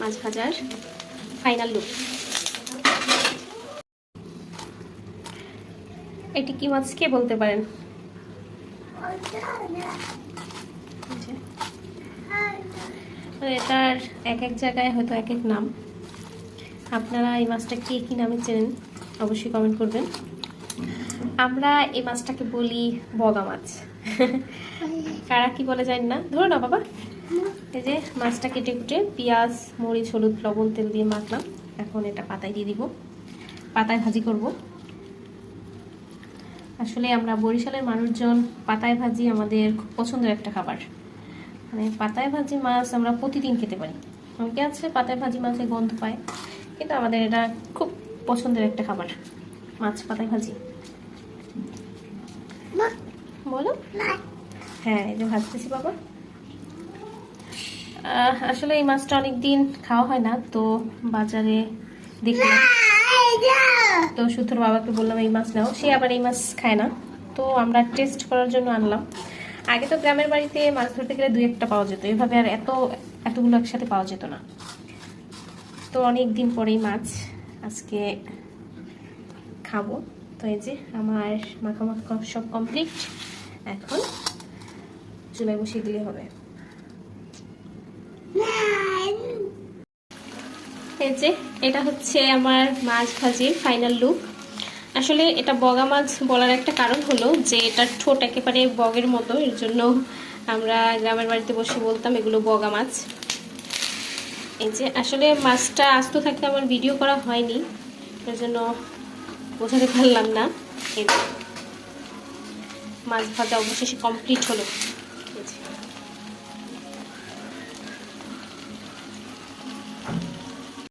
মাছ ভাজার final look এটি কি মাছ? কে বলতে পারেন? মানে এটার এক এক জায়গায় হয়তো এক এক নাম। আপনারা এই মাছটা কে কী নামে চেনেন অবশ্যই কমেন্ট করবেন। আমরা এই মাছটাকে বলি বগা মাছ। কারা কি বলে জানি না। ধরো না বাবা। এই যে মাছটা কেটে কুটে পেঁয়াজ মরিচ হলুদ লবণ তেল দিয়ে মাখলাম। এখন এটা পাতায় দিয়ে দিব। পাতায় ভাজি করব। আসলে আমরা বরিশালের মানুষজন পাতায় ভাজি আমাদের খুব পছন্দের একটা খাবার। মানে পাতায় ভাজি মাছ আমরা প্রতিদিন খেতে পারি। অনেকে আছে পাতায় ভাজি মাছের গন্ধ পায় কিন্তু আমাদের এটা খুব পছন্দের একটা খাবার মাছ পাতায় ভাজি। বলো। হ্যাঁ এই যে ভাজতেছি বাবা। আসলে এই মাছটা অনেক দিন খাওয়া হয় না তো বাজারে দেখলাম। তো সুতোর বাবাকে বললাম এই মাছ নাও। সে আবার এই মাছ খায় না। তো আমরা টেস্ট করার জন্য আনলাম। আগে তো গ্রামের বাড়িতে মাছ ধরতে গেলে দুই একটা পাওয়া যেত। এভাবে আর এত এতগুলো একসাথে পাওয়া যেত না। তো অনেক দিন পরেই মাছ আজকে খাব। তো এই যে আমার মাখা মাখা সব কমপ্লিট এখন চুলায় বসিয়ে দিলে হবে। এই যে, এটা হচ্ছে আমার মাছ ভাজির ফাইনাল লুক আসলে এটা বগা মাছ বলার একটা কারণ হলো যে এটার ঠোঁট একেবারে বগের মতো, এর জন্য আমরা গ্রামের বাড়িতে বসে বলতাম এগুলো বগা মাছ। এই যে, আসলে মাছটা আস্ত থাকতে আমার ভিডিও করা হয়নি, এর জন্য বোঝাতে পারলাম না। এই মাছ ভাজা অবশেষে কমপ্লিট হলো।